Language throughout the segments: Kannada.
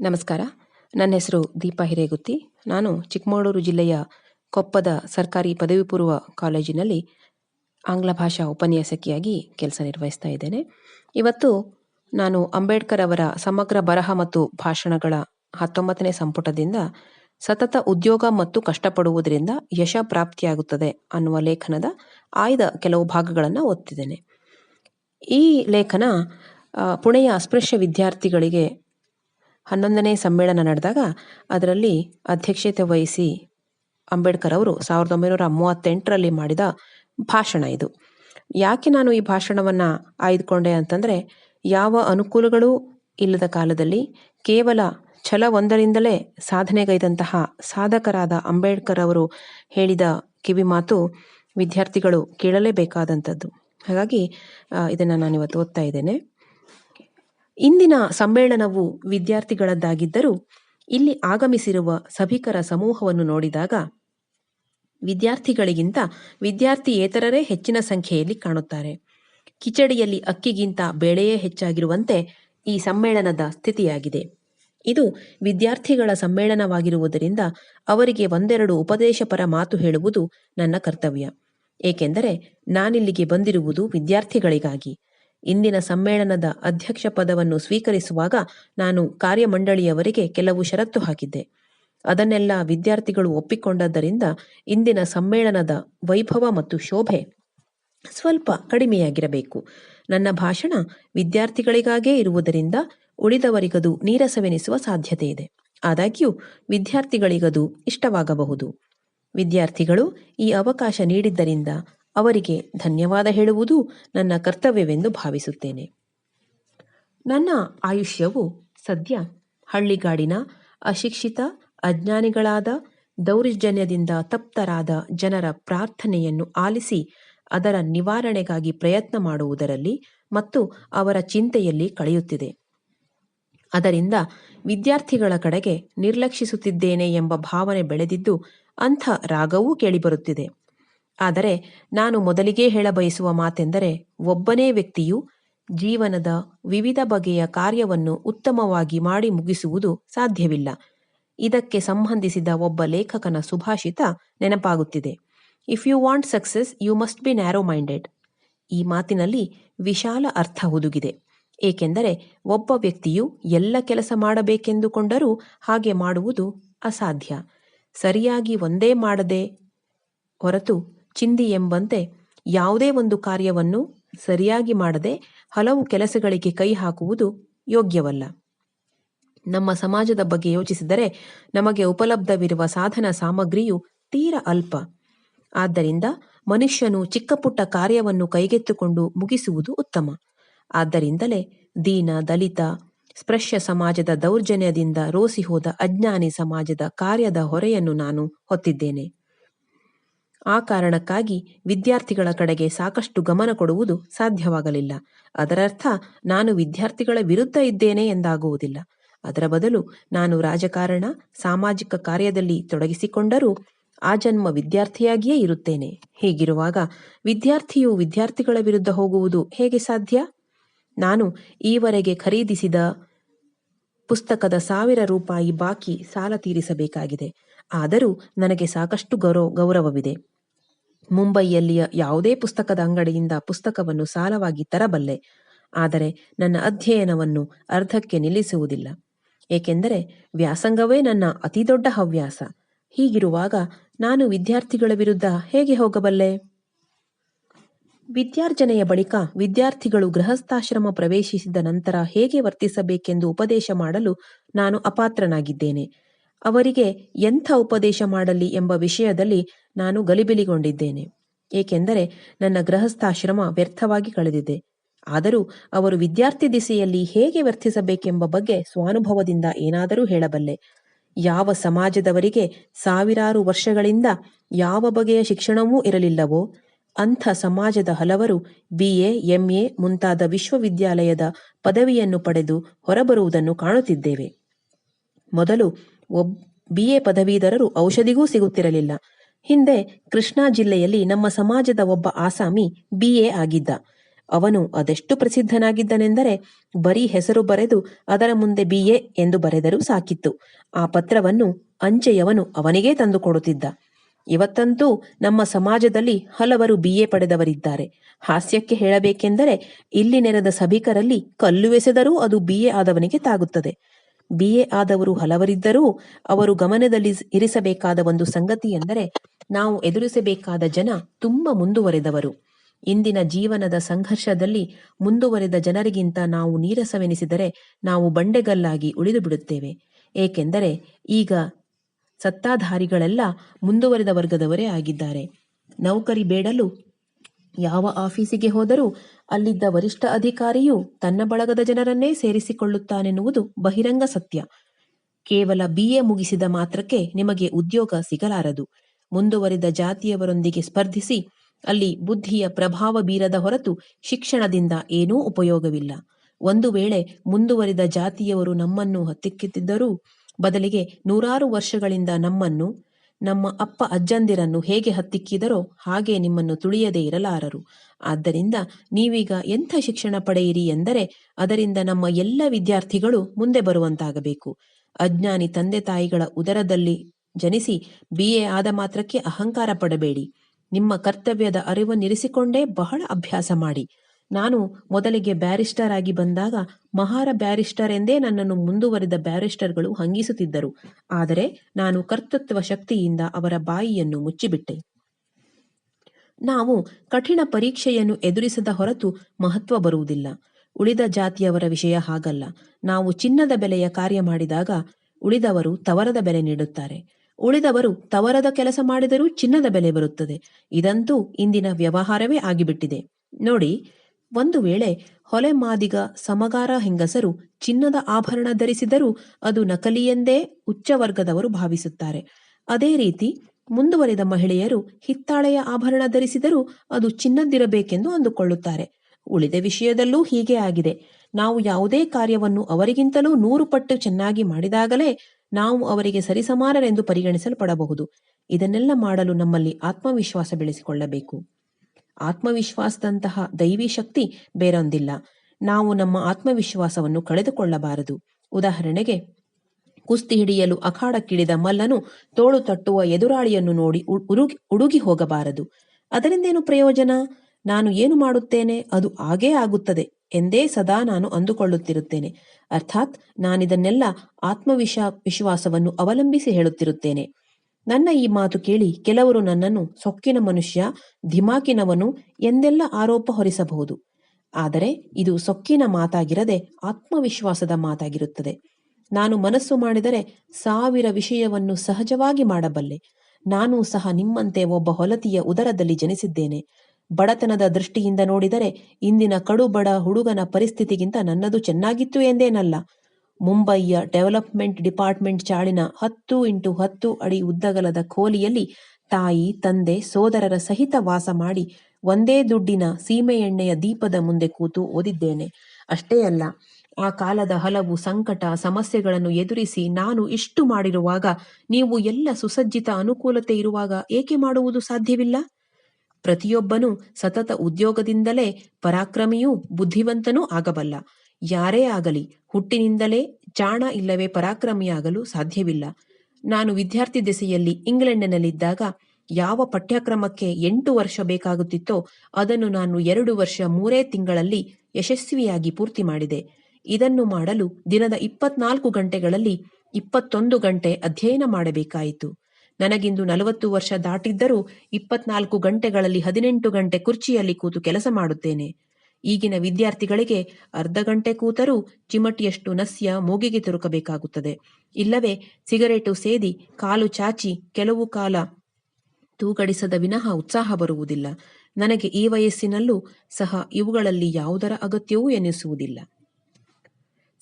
ನಮಸ್ಕಾರ. ನನ್ನ ಹೆಸರು ದೀಪಾ ಹಿರೇಗುತ್ತಿ. ನಾನು ಚಿಕ್ಕಮಗಳೂರು ಜಿಲ್ಲೆಯ ಕೊಪ್ಪದ ಸರ್ಕಾರಿ ಪದವಿ ಪೂರ್ವ ಕಾಲೇಜಿನಲ್ಲಿ ಆಂಗ್ಲ ಭಾಷಾ ಉಪನ್ಯಾಸಕಿಯಾಗಿ ಕೆಲಸ ನಿರ್ವಹಿಸ್ತಾ ಇದ್ದೇನೆ. ಇವತ್ತು ನಾನು ಅಂಬೇಡ್ಕರ್ ಅವರ ಸಮಗ್ರ ಬರಹ ಮತ್ತು ಭಾಷಣಗಳ ಹತ್ತೊಂಬತ್ತನೇ ಸಂಪುಟದಿಂದ ಸತತ ಉದ್ಯೋಗ ಮತ್ತು ಕಷ್ಟಪಡುವುದರಿಂದ ಯಶ ಪ್ರಾಪ್ತಿಯಾಗುತ್ತದೆ ಅನ್ನುವ ಲೇಖನದ ಆಯ್ದ ಕೆಲವು ಭಾಗಗಳನ್ನು ಓದ್ತಿದ್ದೇನೆ. ಈ ಲೇಖನ ಪುಣೆಯ ಅಸ್ಪೃಶ್ಯ ವಿದ್ಯಾರ್ಥಿಗಳಿಗೆ ಹನ್ನೊಂದನೇ ಸಮ್ಮೇಳನ ನಡೆದಾಗ ಅದರಲ್ಲಿ ಅಧ್ಯಕ್ಷತೆ ವಹಿಸಿ ಅಂಬೇಡ್ಕರ್ ಅವರು ಸಾವಿರದ ಒಂಬೈನೂರ ಮೂವತ್ತೆಂಟರಲ್ಲಿ ಮಾಡಿದ ಭಾಷಣ ಇದು. ಯಾಕೆ ನಾನು ಈ ಭಾಷಣವನ್ನು ಆಯ್ದುಕೊಂಡೆ ಅಂತಂದರೆ, ಯಾವ ಅನುಕೂಲಗಳು ಇಲ್ಲದ ಕಾಲದಲ್ಲಿ ಕೇವಲ ಛಲ ಒಂದರಿಂದಲೇ ಸಾಧನೆಗೈದಂತಹ ಸಾಧಕರಾದ ಅಂಬೇಡ್ಕರ್ ಅವರು ಹೇಳಿದ ಕಿವಿ ಮಾತು ವಿದ್ಯಾರ್ಥಿಗಳು ಕೇಳಲೇಬೇಕಾದಂಥದ್ದು. ಹಾಗಾಗಿ ಇದನ್ನು ನಾನಿವತ್ತು ಓದ್ತಾ ಇದ್ದೇನೆ. ಇಂದಿನ ಸಮ್ಮೇಳನವು ವಿದ್ಯಾರ್ಥಿಗಳದ್ದಾಗಿದ್ದರೂ ಇಲ್ಲಿ ಆಗಮಿಸಿರುವ ಸಭಿಕರ ಸಮೂಹವನ್ನು ನೋಡಿದಾಗ ವಿದ್ಯಾರ್ಥಿಗಳಿಗಿಂತ ವಿದ್ಯಾರ್ಥಿಯೇತರರೇ ಹೆಚ್ಚಿನ ಸಂಖ್ಯೆಯಲ್ಲಿ ಕಾಣುತ್ತಾರೆ. ಕಿಚಡಿಯಲ್ಲಿ ಅಕ್ಕಿಗಿಂತ ಬೇಳೆಯೇ ಹೆಚ್ಚಾಗಿರುವಂತೆ ಈ ಸಮ್ಮೇಳನದ ಸ್ಥಿತಿಯಾಗಿದೆ. ಇದು ವಿದ್ಯಾರ್ಥಿಗಳ ಸಮ್ಮೇಳನವಾಗಿರುವುದರಿಂದ ಅವರಿಗೆ ಒಂದೆರಡು ಉಪದೇಶಪರ ಮಾತು ಹೇಳುವುದು ನನ್ನ ಕರ್ತವ್ಯ. ಏಕೆಂದರೆ ನಾನಿಲ್ಲಿಗೆ ಬಂದಿರುವುದು ವಿದ್ಯಾರ್ಥಿಗಳಿಗಾಗಿ. ಇಂದಿನ ಸಮ್ಮೇಳನದ ಅಧ್ಯಕ್ಷ ಪದವನ್ನು ಸ್ವೀಕರಿಸುವಾಗ ನಾನು ಕಾರ್ಯಮಂಡಳಿಯವರಿಗೆ ಕೆಲವು ಷರತ್ತು ಹಾಕಿದ್ದೆ. ಅದನ್ನೆಲ್ಲ ವಿದ್ಯಾರ್ಥಿಗಳು ಒಪ್ಪಿಕೊಂಡದ್ದರಿಂದ ಇಂದಿನ ಸಮ್ಮೇಳನದ ವೈಭವ ಮತ್ತು ಶೋಭೆ ಸ್ವಲ್ಪ ಕಡಿಮೆಯಾಗಿರಬೇಕು. ನನ್ನ ಭಾಷಣ ವಿದ್ಯಾರ್ಥಿಗಳಿಗಾಗೇ ಇರುವುದರಿಂದ ಉಳಿದವರಿಗದು ನೀರಸವೆನಿಸುವ ಸಾಧ್ಯತೆ ಇದೆ ಆದಾಗ್ಯೂ, ವಿದ್ಯಾರ್ಥಿಗಳಿಗದು ಇಷ್ಟವಾಗಬಹುದು. ವಿದ್ಯಾರ್ಥಿಗಳು ಈ ಅವಕಾಶ ನೀಡಿದ್ದರಿಂದ ಅವರಿಗೆ ಧನ್ಯವಾದ ಹೇಳುವುದು ನನ್ನ ಕರ್ತವ್ಯವೆಂದು ಭಾವಿಸುತ್ತೇನೆ. ನನ್ನ ಆಯುಷ್ಯವು ಸದ್ಯ ಹಳ್ಳಿಗಾಡಿನ ಅಶಿಕ್ಷಿತ, ಅಜ್ಞಾನಿಗಳಾದ, ದೌರ್ಜನ್ಯದಿಂದ ತಪ್ತರಾದ ಜನರ ಪ್ರಾರ್ಥನೆಯನ್ನು ಆಲಿಸಿ ಅದರ ನಿವಾರಣೆಗಾಗಿ ಪ್ರಯತ್ನ ಮಾಡುವುದರಲ್ಲಿ ಮತ್ತು ಅವರ ಚಿಂತೆಯಲ್ಲಿ ಕಳೆಯುತ್ತಿದೆ. ಅದರಿಂದ ವಿದ್ಯಾರ್ಥಿಗಳ ಕಡೆಗೆ ನಿರ್ಲಕ್ಷಿಸುತ್ತಿದ್ದೇನೆ ಎಂಬ ಭಾವನೆ ಬೆಳೆದಿದ್ದು ಅಂಥ ರಾಗವೂ ಕೇಳಿಬರುತ್ತಿದೆ. ಆದರೆ ನಾನು ಮೊದಲಿಗೇ ಹೇಳಬಯಸುವ ಮಾತೆಂದರೆ ಒಬ್ಬನೇ ವ್ಯಕ್ತಿಯು ಜೀವನದ ವಿವಿಧ ಬಗೆಯ ಕಾರ್ಯವನ್ನು ಉತ್ತಮವಾಗಿ ಮಾಡಿ ಮುಗಿಸುವುದು ಸಾಧ್ಯವಿಲ್ಲ. ಇದಕ್ಕೆ ಸಂಬಂಧಿಸಿದ ಒಬ್ಬ ಲೇಖಕನ ಸುಭಾಷಿತ ನೆನಪಾಗುತ್ತಿದೆ. If you want success you must be narrow minded ಈ ಮಾತಿನಲ್ಲಿ ವಿಶಾಲ ಅರ್ಥ ಹುದುಗಿದೆ. ಏಕೆಂದರೆ ಒಬ್ಬ ವ್ಯಕ್ತಿಯು ಎಲ್ಲ ಕೆಲಸ ಮಾಡಬೇಕೆಂದುಕೊಂಡರೂ ಹಾಗೆ ಮಾಡುವುದು ಅಸಾಧ್ಯ. ಸರಿಯಾಗಿ ಒಂದೇ ಮಾಡದೆ ಹೊರತು ಚಿಂದಿ ಎಂಬಂತೆ ಯಾವುದೇ ಒಂದು ಕಾರ್ಯವನ್ನು ಸರಿಯಾಗಿ ಮಾಡದೆ ಹಲವು ಕೆಲಸಗಳಿಗೆ ಕೈ ಹಾಕುವುದು ಯೋಗ್ಯವಲ್ಲ. ನಮ್ಮ ಸಮಾಜದ ಬಗ್ಗೆ ಯೋಚಿಸಿದರೆ ನಮಗೆ ಉಪಲಬ್ಧವಿರುವ ಸಾಧನ ಸಾಮಗ್ರಿಯು ತೀರ ಅಲ್ಪ. ಆದ್ದರಿಂದ ಮನುಷ್ಯನು ಚಿಕ್ಕಪುಟ್ಟ ಕಾರ್ಯವನ್ನು ಕೈಗೆತ್ತುಕೊಂಡು ಮುಗಿಸುವುದು ಉತ್ತಮ. ಆದ್ದರಿಂದಲೇ ದೀನ, ದಲಿತ, ಸ್ಪೃಶ್ಯ ಸಮಾಜದ ದೌರ್ಜನ್ಯದಿಂದ ರೋಸಿ ಹೋದ ಅಜ್ಞಾನಿ ಸಮಾಜದ ಕಾರ್ಯದ ಹೊರೆಯನ್ನು ನಾನು ಹೊತ್ತಿದ್ದೇನೆ. ಆ ಕಾರಣಕ್ಕಾಗಿ ವಿದ್ಯಾರ್ಥಿಗಳ ಕಡೆಗೆ ಸಾಕಷ್ಟು ಗಮನ ಕೊಡುವುದು ಸಾಧ್ಯವಾಗಲಿಲ್ಲ. ಅದರರ್ಥ, ನಾನು ವಿದ್ಯಾರ್ಥಿಗಳ ವಿರುದ್ಧ ಇದ್ದೇನೆ ಎಂದಾಗುವುದಿಲ್ಲ. ಅದರ ಬದಲು ನಾನು ರಾಜಕಾರಣ, ಸಾಮಾಜಿಕ ಕಾರ್ಯದಲ್ಲಿ ತೊಡಗಿಸಿಕೊಂಡರೂ ಆ ಜನ್ಮ ವಿದ್ಯಾರ್ಥಿಯಾಗಿಯೇ ಇರುತ್ತೇನೆ. ಹೀಗಿರುವಾಗ ವಿದ್ಯಾರ್ಥಿಯು ವಿದ್ಯಾರ್ಥಿಗಳ ವಿರುದ್ಧ ಹೋಗುವುದು ಹೇಗೆ ಸಾಧ್ಯ? ನಾನು ಈವರೆಗೆ ಖರೀದಿಸಿದ ಪುಸ್ತಕದ ಸಾವಿರ ರೂಪಾಯಿ ಬಾಕಿ ಸಾಲ ತೀರಿಸಬೇಕಾಗಿದೆ. ಆದರೂ ನನಗೆ ಸಾಕಷ್ಟು ಗೌರವ, ಗೌರವವಿದೆ. ಮುಂಬೈಯಲ್ಲಿಯ ಯಾವುದೇ ಪುಸ್ತಕದ ಅಂಗಡಿಯಿಂದ ಪುಸ್ತಕವನ್ನು ಸಾಲವಾಗಿ ತರಬಲ್ಲೆ. ಆದರೆ ನನ್ನ ಅಧ್ಯಯನವನ್ನು ಅರ್ಧಕ್ಕೆ ನಿಲ್ಲಿಸುವುದಿಲ್ಲ. ಏಕೆಂದರೆ ವ್ಯಾಸಂಗವೇ ನನ್ನ ಅತಿದೊಡ್ಡ ಹವ್ಯಾಸ. ಹೀಗಿರುವಾಗ ನಾನು ವಿದ್ಯಾರ್ಥಿಗಳ ವಿರುದ್ಧ ಹೇಗೆ ಹೋಗಬಲ್ಲೆ? ವಿದ್ಯಾರ್ಜನೆಯ ಬಳಿಕ ವಿದ್ಯಾರ್ಥಿಗಳು ಗೃಹಸ್ಥಾಶ್ರಮ ಪ್ರವೇಶಿಸಿದ ನಂತರ ಹೇಗೆ ವರ್ತಿಸಬೇಕೆಂದು ಉಪದೇಶ ಮಾಡಲು ನಾನು ಅಪಾತ್ರನಾಗಿದ್ದೇನೆ. ಅವರಿಗೆ ಎಂಥ ಉಪದೇಶ ಮಾಡಲಿ ಎಂಬ ವಿಷಯದಲ್ಲಿ ನಾನು ಗಲಿಬಿಲಿಗೊಂಡಿದ್ದೇನೆ. ಏಕೆಂದರೆ ನನ್ನ ಗೃಹಸ್ಥಾಶ್ರಮ ವ್ಯರ್ಥವಾಗಿ ಕಳೆದಿದೆ. ಆದರೂ ಅವರು ವಿದ್ಯಾರ್ಥಿ ದಿಸೆಯಲ್ಲಿ ಹೇಗೆ ವರ್ತಿಸಬೇಕೆಂಬ ಬಗ್ಗೆ ಸ್ವಾನುಭವದಿಂದ ಏನಾದರೂ ಹೇಳಬಲ್ಲೆ. ಯಾವ ಸಮಾಜದವರಿಗೆ ಸಾವಿರಾರು ವರ್ಷಗಳಿಂದ ಯಾವ ಬಗೆಯ ಶಿಕ್ಷಣವೂ ಇರಲಿಲ್ಲವೋ, ಅಂಥ ಸಮಾಜದ ಹಲವರು ಬಿಎ ಎಂಎ ಮುಂತಾದ ವಿಶ್ವವಿದ್ಯಾಲಯದ ಪದವಿಯನ್ನು ಪಡೆದು ಹೊರಬರುವುದನ್ನು ಕಾಣುತ್ತಿದ್ದೇವೆ. ಮೊದಲು ಒಬ್, ಬಿಎ ಪದವೀಧರರು ಔಷಧಿಗೂ ಸಿಗುತ್ತಿರಲಿಲ್ಲ. ಹಿಂದೆ ಕೃಷ್ಣಾ ಜಿಲ್ಲೆಯಲ್ಲಿ ನಮ್ಮ ಸಮಾಜದ ಒಬ್ಬ ಆಸಾಮಿ ಬಿಎ ಆಗಿದ್ದ. ಅವನು ಅದೆಷ್ಟು ಪ್ರಸಿದ್ಧನಾಗಿದ್ದನೆಂದರೆ ಬರೀ ಹೆಸರು ಬರೆದು ಅದರ ಮುಂದೆ ಬಿ ಎ ಎಂದು ಬರೆದರೂ ಸಾಕಿತ್ತು. ಆ ಪತ್ರವನ್ನು ಅಂಚೆಯವನು ಅವನಿಗೇ ತಂದುಕೊಡುತ್ತಿದ್ದ ಇವತ್ತಂತೂ ನಮ್ಮ ಸಮಾಜದಲ್ಲಿ ಹಲವರು ಬಿ ಎ ಪಡೆದವರಿದ್ದಾರೆ. ಹಾಸ್ಯಕ್ಕೆ ಹೇಳಬೇಕೆಂದರೆ ಇಲ್ಲಿ ನೆರೆದ ಸಭಿಕರಲ್ಲಿ ಕಲ್ಲು ಎಸೆದರೂ ಅದು ಬಿ ಎ ಆದವನಿಗೆ ತಾಗುತ್ತದೆ. ಬಿ ಎ ಆದವರು ಹಲವರಿದ್ದರೂ ಅವರು ಗಮನದಲ್ಲಿ ಇರಿಸಬೇಕಾದ ಒಂದು ಸಂಗತಿ ಎಂದರೆ ನಾವು ಎದುರಿಸಬೇಕಾದ ಜನ ತುಂಬ ಮುಂದುವರೆದವರು. ಇಂದಿನ ಜೀವನದ ಸಂಘರ್ಷದಲ್ಲಿ ಮುಂದುವರೆದ ಜನರಿಗಿಂತ ನಾವು ನೀರಸವೆನಿಸಿದರೆ ನಾವು ಬಂಡೆಗಲ್ಲಾಗಿ ಉಳಿದು ಬಿಡುತ್ತೇವೆ ಏಕೆಂದರೆ ಈಗ ಸತ್ತಾಧಾರಿಗಳೆಲ್ಲ ಮುಂದುವರೆದ ವರ್ಗದವರೇ ಆಗಿದ್ದಾರೆ. ನೌಕರಿ ಬೇಡಲು ಯಾವ ಆಫೀಸಿಗೆ ಹೋದರೂ ಅಲ್ಲಿದ್ದ ವರಿಷ್ಠ ಅಧಿಕಾರಿಯು ತನ್ನ ಬಳಗದ ಜನರನ್ನೇ ಸೇರಿಸಿಕೊಳ್ಳುತ್ತಾನೆನ್ನುವುದು ಬಹಿರಂಗ ಸತ್ಯ. ಕೇವಲ ಬಿಎ ಮುಗಿಸಿದ ಮಾತ್ರಕ್ಕೆ ನಿಮಗೆ ಉದ್ಯೋಗ ಸಿಗಲಾರದು. ಮುಂದುವರಿದ ಜಾತಿಯವರೊಂದಿಗೆ ಸ್ಪರ್ಧಿಸಿ ಅಲ್ಲಿ ಬುದ್ಧಿಯ ಪ್ರಭಾವ ಬೀರದ ಹೊರತು ಶಿಕ್ಷಣದಿಂದ ಏನೂ ಉಪಯೋಗವಿಲ್ಲ. ಒಂದು ವೇಳೆ ಮುಂದುವರಿದ ಜಾತಿಯವರು ನಮ್ಮನ್ನು ಹತ್ತಿಕ್ಕಿತ್ತಿದ್ದರೂ ಬದಲಿಗೆ ನೂರಾರು ವರ್ಷಗಳಿಂದ ನಮ್ಮನ್ನು ನಮ್ಮ ಅಪ್ಪ ಅಜ್ಜಂದಿರನ್ನು ಹೇಗೆ ಹತ್ತಿಕ್ಕಿದರೋ ಹಾಗೆ ನಿಮ್ಮನ್ನು ತುಳಿಯದೇ ಇರಲಾರರು. ಆದ್ದರಿಂದ ನೀವೀಗ ಎಂಥ ಶಿಕ್ಷಣ ಪಡೆಯಿರಿ ಎಂದರೆ ಅದರಿಂದ ನಮ್ಮ ಎಲ್ಲ ವಿದ್ಯಾರ್ಥಿಗಳು ಮುಂದೆ ಬರುವಂತಾಗಬೇಕು. ಅಜ್ಞಾನಿ ತಂದೆ ತಾಯಿಗಳ ಉದರದಲ್ಲಿ ಜನಿಸಿ ಬಿ ಎ ಆದ ಮಾತ್ರಕ್ಕೆ ಅಹಂಕಾರ ಪಡಬೇಡಿ. ನಿಮ್ಮ ಕರ್ತವ್ಯದ ಅರಿವನ್ನಿರಿಸಿಕೊಂಡೇ ಬಹಳ ಅಭ್ಯಾಸ ಮಾಡಿ. ನಾನು ಮೊದಲಿಗೆ ಬ್ಯಾರಿಸ್ಟರ್ ಆಗಿ ಬಂದಾಗ ಮಹಾರ ಬ್ಯಾರಿಸ್ಟರ್ ಎಂದೇ ನನ್ನನ್ನು ಮುಂದುವರಿದ ಬ್ಯಾರಿಸ್ಟರ್ಗಳು ಹಂಗಿಸುತ್ತಿದ್ದರು. ಆದರೆ ನಾನು ಕರ್ತೃತ್ವ ಶಕ್ತಿಯಿಂದ ಅವರ ಬಾಯಿಯನ್ನು ಮುಚ್ಚಿಬಿಟ್ಟೆ. ನಾವು ಕಠಿಣ ಪರೀಕ್ಷೆಯನ್ನು ಎದುರಿಸದ ಹೊರತು ಮಹತ್ವ ಬರುವುದಿಲ್ಲ. ಉಳಿದ ಜಾತಿಯವರ ವಿಷಯ ಹಾಗಲ್ಲ. ನಾವು ಚಿನ್ನದ ಬೆಲೆಯ ಕಾರ್ಯ ಮಾಡಿದಾಗ ಉಳಿದವರು ತವರದ ಬೆಲೆ ನೀಡುತ್ತಾರೆ. ಉಳಿದವರು ತವರದ ಕೆಲಸ ಮಾಡಿದರೂ ಚಿನ್ನದ ಬೆಲೆ ಬರುತ್ತದೆ. ಇದಂತೂ ಇಂದಿನ ವ್ಯವಹಾರವೇ ಆಗಿಬಿಟ್ಟಿದೆ. ನೋಡಿ ಒಂದು ವೇಳೆ ಹೊಲೆ ಮಾದಿಗ ಸಮಗಾರ ಹೆಂಗಸರು ಚಿನ್ನದ ಆಭರಣ ಧರಿಸಿದರೂ ಅದು ನಕಲಿಯೆಂದೇ ಉಚ್ಚ ವರ್ಗದವರು ಭಾವಿಸುತ್ತಾರೆ. ಅದೇ ರೀತಿ ಮುಂದುವರಿದ ಮಹಿಳೆಯರು ಹಿತ್ತಾಳೆಯ ಆಭರಣ ಧರಿಸಿದರೂ ಅದು ಚಿನ್ನದ್ದಿರಬೇಕೆಂದು ಅಂದುಕೊಳ್ಳುತ್ತಾರೆ. ಉಳಿದ ವಿಷಯದಲ್ಲೂ ಹೀಗೆ ಆಗಿದೆ. ನಾವು ಯಾವುದೇ ಕಾರ್ಯವನ್ನು ಅವರಿಗಿಂತಲೂ ನೂರು ಪಟ್ಟು ಚೆನ್ನಾಗಿ ಮಾಡಿದಾಗಲೇ ನಾವು ಅವರಿಗೆ ಸರಿಸಮಾನರೆಂದು ಪರಿಗಣಿಸಲ್ಪಡಬಹುದು. ಇದನ್ನೆಲ್ಲ ಮಾಡಲು ನಮ್ಮಲ್ಲಿ ಆತ್ಮವಿಶ್ವಾಸ ಬೆಳೆಸಿಕೊಳ್ಳಬೇಕು. ಆತ್ಮವಿಶ್ವಾಸದಂತಹ ದೈವಿ ಶಕ್ತಿ ಬೇರೊಂದಿಲ್ಲ. ನಾವು ನಮ್ಮ ಆತ್ಮವಿಶ್ವಾಸವನ್ನು ಕಳೆದುಕೊಳ್ಳಬಾರದು. ಉದಾಹರಣೆಗೆ, ಕುಸ್ತಿ ಹಿಡಿಯಲು ಅಖಾಡಕ್ಕಿಳಿದ ಮಲ್ಲನು ತೋಳು ತಟ್ಟುವ ಎದುರಾಳಿಯನ್ನು ನೋಡಿ ಉರುಗಿ, ಉಡುಗಿ ಹೋಗಬಾರದು. ಅದರಿಂದೇನು ಪ್ರಯೋಜನ? ನಾನು ಏನು ಮಾಡುತ್ತೇನೆ? ಅದು ಆಗೇ ಆಗುತ್ತದೆ ಎಂದೇ ಸದಾ ನಾನು ಅಂದುಕೊಳ್ಳುತ್ತಿರುತ್ತೇನೆ. ಅರ್ಥಾತ್ ನಾನಿದನ್ನೆಲ್ಲ ಆತ್ಮವಿಶ್ವಾಸವನ್ನು ವಿಶ್ವಾಸವನ್ನು ಅವಲಂಬಿಸಿ ಹೇಳುತ್ತಿರುತ್ತೇನೆ. ನನ್ನ ಈ ಮಾತು ಕೇಳಿ ಕೆಲವರು ನನ್ನನ್ನು ಸೊಕ್ಕಿನ ಮನುಷ್ಯ ಧಿಮಾಕಿನವನು ಎಂದೆಲ್ಲ ಆರೋಪ ಹೊರಿಸಬಹುದು. ಆದರೆ ಇದು ಸೊಕ್ಕಿನ ಮಾತಾಗಿರದೆ ಆತ್ಮವಿಶ್ವಾಸದ ಮಾತಾಗಿರುತ್ತದೆ. ನಾನು ಮನಸ್ಸು ಮಾಡಿದರೆ ಸಾವಿರ ವಿಷಯವನ್ನು ಸಹಜವಾಗಿ ಮಾಡಬಲ್ಲೆ. ನಾನು ಸಹ ನಿಮ್ಮಂತೆ ಒಬ್ಬ ಹೊಲತಿಯ ಉದರದಲ್ಲಿ ಜನಿಸಿದ್ದೇನೆ. ಬಡತನದ ದೃಷ್ಟಿಯಿಂದ ನೋಡಿದರೆ ಇಂದಿನ ಕಡುಬಡ ಹುಡುಗನ ಪರಿಸ್ಥಿತಿಗಿಂತ ನನ್ನದು ಚೆನ್ನಾಗಿತ್ತು ಎಂದೇನಲ್ಲ. ಮುಂಬಯಿಯ ಡೆವಲಪ್ಮೆಂಟ್ ಡಿಪಾರ್ಟ್ಮೆಂಟ್ ಚಾಳಿನ ಹತ್ತು ಇಂಟು ಹತ್ತು ಅಡಿ ಉದ್ದಗಲದ ಕೋಲಿಯಲ್ಲಿ ತಾಯಿ, ತಂದೆ, ಸೋದರರ ಸಹಿತ ವಾಸ ಮಾಡಿ ಒಂದೇ ದುಡ್ಡಿನ ಸೀಮೆ ಎಣ್ಣೆಯ ದೀಪದ ಮುಂದೆ ಕೂತು ಓದಿದ್ದೇನೆ. ಅಷ್ಟೇ ಅಲ್ಲ, ಆ ಕಾಲದ ಹಲವು ಸಂಕಟ, ಸಮಸ್ಯೆಗಳನ್ನು ಎದುರಿಸಿ ನಾನು ಇಷ್ಟು ಮಾಡಿರುವಾಗ ನೀವು ಎಲ್ಲ ಸುಸಜ್ಜಿತ ಅನುಕೂಲತೆ ಇರುವಾಗ ಏಕೆ ಮಾಡುವುದು ಸಾಧ್ಯವಿಲ್ಲ? ಪ್ರತಿಯೊಬ್ಬನೂ ಸತತ ಉದ್ಯೋಗದಿಂದಲೇ ಪರಾಕ್ರಮಿಯೂ ಬುದ್ಧಿವಂತನೂ ಆಗಬಲ್ಲ. ಯಾರೇ ಆಗಲಿ, ಹುಟ್ಟಿನಿಂದಲೇ ಜಾಣ ಇಲ್ಲವೇ ಪರಾಕ್ರಮಿಯಾಗಲು ಸಾಧ್ಯವಿಲ್ಲ. ನಾನು ವಿದ್ಯಾರ್ಥಿ ದೆಸೆಯಲ್ಲಿ ಇಂಗ್ಲೆಂಡಿನಲ್ಲಿದ್ದಾಗ ಯಾವ ಪಠ್ಯಕ್ರಮಕ್ಕೆ ಎಂಟು ವರ್ಷ ಬೇಕಾಗುತ್ತಿತ್ತೋ ಅದನ್ನು ನಾನು ಎರಡು ವರ್ಷ ಮೂರೇ ತಿಂಗಳಲ್ಲಿ ಯಶಸ್ವಿಯಾಗಿ ಪೂರ್ತಿ ಮಾಡಿದೆ. ಇದನ್ನು ಮಾಡಲು ದಿನದ ಇಪ್ಪತ್ನಾಲ್ಕು ಗಂಟೆಗಳಲ್ಲಿ ಇಪ್ಪತ್ತೊಂದು ಗಂಟೆ ಅಧ್ಯಯನ ಮಾಡಬೇಕಾಯಿತು. ನನಗಿಂದು ನಲವತ್ತು ವರ್ಷ ದಾಟಿದ್ದರೂ ಇಪ್ಪತ್ನಾಲ್ಕು ಗಂಟೆಗಳಲ್ಲಿ ಹದಿನೆಂಟು ಗಂಟೆ ಕುರ್ಚಿಯಲ್ಲಿ ಕೂತು ಕೆಲಸ ಮಾಡುತ್ತೇನೆ. ಈಗಿನ ವಿದ್ಯಾರ್ಥಿಗಳಿಗೆ ಅರ್ಧ ಗಂಟೆ ಕೂತರೂ ಚಿಮಟಿಯಷ್ಟು ನಸ್ಯ ಮೂಗಿಗೆ ತುರುಕಬೇಕಾಗುತ್ತದೆ. ಇಲ್ಲವೇ ಸಿಗರೇಟು ಸೇದಿ ಕಾಲು ಚಾಚಿ ಕೆಲವು ಕಾಲ ತೂಗಡಿಸದ ವಿನಃ ಉತ್ಸಾಹ ಬರುವುದಿಲ್ಲ. ನನಗೆ ಈ ವಯಸ್ಸಿನಲ್ಲೂ ಸಹ ಇವುಗಳಲ್ಲಿ ಯಾವುದರ ಅಗತ್ಯವೂ ಎನಿಸುವುದಿಲ್ಲ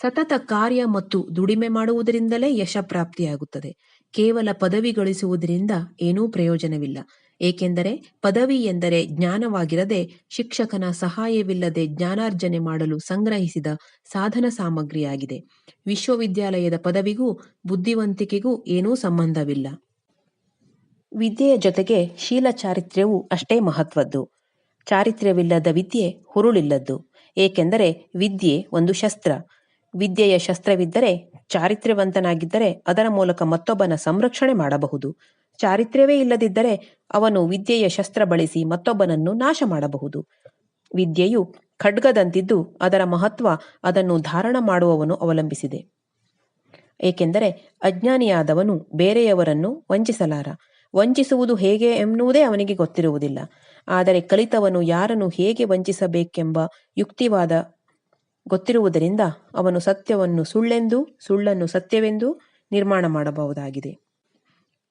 ಸತತ ಕಾರ್ಯ ಮತ್ತು ದುಡಿಮೆ ಮಾಡುವುದರಿಂದಲೇ ಯಶಪ್ರಾಪ್ತಿಯಾಗುತ್ತದೆ ಕೇವಲ ಪದವಿ ಗಳಿಸುವುದರಿಂದ ಏನೂ ಪ್ರಯೋಜನವಿಲ್ಲ. ಏಕೆಂದರೆ ಪದವಿ ಎಂದರೆ ಜ್ಞಾನವಾಗಿರದೆ ಶಿಕ್ಷಕನ ಸಹಾಯವಿಲ್ಲದೆ ಜ್ಞಾನಾರ್ಜನೆ ಮಾಡಲು ಸಂಗ್ರಹಿಸಿದ ಸಾಧನ ಸಾಮಗ್ರಿಯಾಗಿದೆ. ವಿಶ್ವವಿದ್ಯಾಲಯದ ಪದವಿಗೂ ಬುದ್ಧಿವಂತಿಕೆಗೂ ಏನೂ ಸಂಬಂಧವಿಲ್ಲ. ವಿದ್ಯೆಯ ಜೊತೆಗೆ ಶೀಲ ಚಾರಿತ್ರ್ಯವೂ ಅಷ್ಟೇ ಮಹತ್ವದ್ದು. ಚಾರಿತ್ರ್ಯವಿಲ್ಲದ ವಿದ್ಯೆ ಹುರುಳಿಲ್ಲದ್ದು. ಏಕೆಂದರೆ ವಿದ್ಯೆ ಒಂದು ಶಸ್ತ್ರ. ವಿದ್ಯೆಯ ಶಸ್ತ್ರವಿದ್ದರೆ, ಚಾರಿತ್ರ್ಯವಂತನಾಗಿದ್ದರೆ ಅದರ ಮೂಲಕ ಮತ್ತೊಬ್ಬನ ಸಂರಕ್ಷಣೆ ಮಾಡಬಹುದು. ಚಾರಿತ್ರ್ಯವೇ ಇಲ್ಲದಿದ್ದರೆ ಅವನು ವಿದ್ಯೆಯ ಶಸ್ತ್ರ ಬಳಸಿ ಮತ್ತೊಬ್ಬನನ್ನು ನಾಶ ಮಾಡಬಹುದು ವಿದ್ಯೆಯು ಖಡ್ಗದಂತಿದ್ದು ಅದರ ಮಹತ್ವ ಅದನ್ನು ಧಾರಣ ಮಾಡುವವನು ಅವಲಂಬಿಸಿದೆ. ಏಕೆಂದರೆ ಅಜ್ಞಾನಿಯಾದವನು ಬೇರೆಯವರನ್ನು ವಂಚಿಸಲಾರ. ವಂಚಿಸುವುದು ಹೇಗೆ ಎನ್ನುವುದೇ ಅವನಿಗೆ ಗೊತ್ತಿರುವುದಿಲ್ಲ. ಆದರೆ ಕಲಿತವನು ಯಾರನ್ನು ಹೇಗೆ ವಂಚಿಸಬೇಕೆಂಬ ಯುಕ್ತಿವಾದ ಗೊತ್ತಿರುವುದರಿಂದ ಅವನು ಸತ್ಯವನ್ನು ಸುಳ್ಳೆಂದು ಸುಳ್ಳನ್ನು ಸತ್ಯವೆಂದು ನಿರ್ಮಾಣ ಮಾಡಬಹುದಾಗಿದೆ.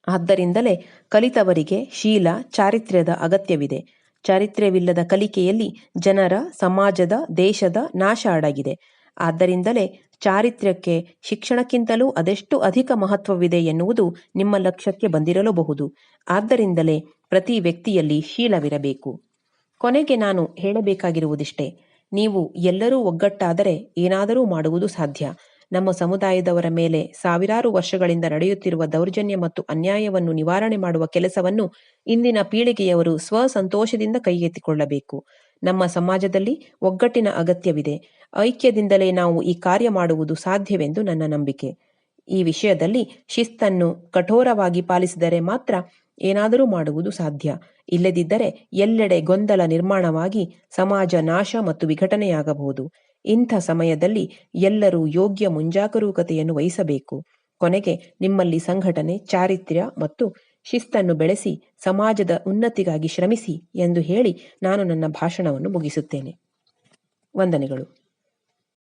ಆದ್ದರಿಂದಲೇ ಕಲಿತವರಿಗೆ ಶೀಲ ಚಾರಿತ್ರ್ಯದ ಅಗತ್ಯವಿದೆ. ಚಾರಿತ್ರ್ಯವಿಲ್ಲದ ಕಲಿಕೆಯಲ್ಲಿ ಜನರ, ಸಮಾಜದ, ದೇಶದ ನಾಶ ಅಡಗಿದೆ. ಆದ್ದರಿಂದಲೇ ಚಾರಿತ್ರ್ಯಕ್ಕೆ ಶಿಕ್ಷಣಕ್ಕಿಂತಲೂ ಅದೆಷ್ಟು ಅಧಿಕ ಮಹತ್ವವಿದೆ ಎನ್ನುವುದು ನಿಮ್ಮ ಲಕ್ಷ್ಯಕ್ಕೆ ಬಂದಿರಲೂಬಹುದು. ಆದ್ದರಿಂದಲೇ ಪ್ರತಿ ವ್ಯಕ್ತಿಯಲ್ಲಿ ಶೀಲವಿರಬೇಕು. ಕೊನೆಗೆ ನಾನು ಹೇಳಬೇಕಾಗಿರುವುದಿಷ್ಟೇ, ನೀವು ಎಲ್ಲರೂ ಒಗ್ಗಟ್ಟಾದರೆ ಏನಾದರೂ ಮಾಡುವುದು ಸಾಧ್ಯ. ನಮ್ಮ ಸಮುದಾಯದವರ ಮೇಲೆ ಸಾವಿರಾರು ವರ್ಷಗಳಿಂದ ನಡೆಯುತ್ತಿರುವ ದೌರ್ಜನ್ಯ ಮತ್ತು ಅನ್ಯಾಯವನ್ನು ನಿವಾರಣೆ ಮಾಡುವ ಕೆಲಸವನ್ನು ಇಂದಿನ ಪೀಳಿಗೆಯವರು ಸ್ವಸಂತೋಷದಿಂದ ಕೈಗೆತ್ತಿಕೊಳ್ಳಬೇಕು. ನಮ್ಮ ಸಮಾಜದಲ್ಲಿ ಒಗ್ಗಟ್ಟಿನ ಅಗತ್ಯವಿದೆ. ಐಕ್ಯದಿಂದಲೇ ನಾವು ಈ ಕಾರ್ಯ ಮಾಡುವುದು ಸಾಧ್ಯವೆಂದು ನನ್ನ ನಂಬಿಕೆ. ಈ ವಿಷಯದಲ್ಲಿ ಶಿಸ್ತನ್ನು ಕಠೋರವಾಗಿ ಪಾಲಿಸಿದರೆ ಮಾತ್ರ ಏನಾದರೂ ಮಾಡುವುದು ಸಾಧ್ಯ. ಇಲ್ಲದಿದ್ದರೆ ಎಲ್ಲೆಡೆ ಗೊಂದಲ ನಿರ್ಮಾಣವಾಗಿ ಸಮಾಜ ನಾಶ ಮತ್ತು ವಿಘಟನೆಯಾಗಬಹುದು. ಇಂಥ ಸಮಯದಲ್ಲಿ ಎಲ್ಲರೂ ಯೋಗ್ಯ ಮುಂಜಾಗರೂಕತೆಯನ್ನು ವಹಿಸಬೇಕು. ಕೊನೆಗೆ ನಿಮ್ಮಲ್ಲಿ ಸಂಘಟನೆ, ಚಾರಿತ್ರ್ಯ ಮತ್ತು ಶಿಸ್ತನ್ನು ಬೆಳೆಸಿ, ಸಮಾಜದ ಉನ್ನತಿಗಾಗಿ ಶ್ರಮಿಸಿ ಎಂದು ಹೇಳಿ ನಾನು ನನ್ನ ಭಾಷಣವನ್ನು ಮುಗಿಸುತ್ತೇನೆ. ವಂದನೆಗಳು.